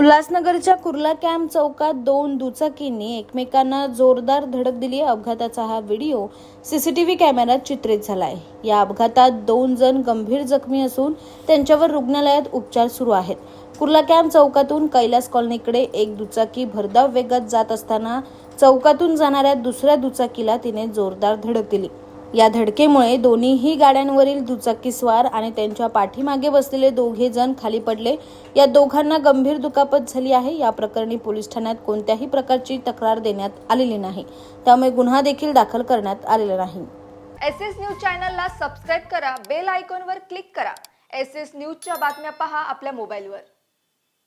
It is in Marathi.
उल्हासनगरच्या कुर्ला कॅम्प चौकात दोन दुचाकींनी एकमेकांना जोरदार धडक दिली. अपघाताचा हा व्हिडिओ सीसीटीव्ही कॅमेऱ्यात चित्रित झालाय. या अपघातात दोन जण गंभीर जखमी असून त्यांच्यावर रुग्णालयात उपचार सुरू आहेत. कुर्ला कॅम्प चौकातून कैलास कॉलनीकडे एक दुचाकी भरधाव वेगात जात असताना चौकातून जाणाऱ्या दुसऱ्या दुचाकीला तिने जोरदार धडक दिली. या धडकेमुळे दोन्हीही गाड्यांवरील दुचाकीस्वार आणि त्यांच्या पाठीमागे बसलेले दोघे जण खाली पडले. या दोघांना गंभीर दुखापत झाली आहे. या प्रकरणी पोलीस ठाण्यात कोणत्याही प्रकारची तक्रार देण्यात आलेली नाही. त्यामुळे गुन्हा देखील दाखल करण्यात आलेला नाही. एस एस न्यूज चॅनलला सबस्क्राईब करा बेल आयकॉनवर क्लिक करा. एस एस न्यूजच्या बातम्या पहा आपल्या मोबाईलवर.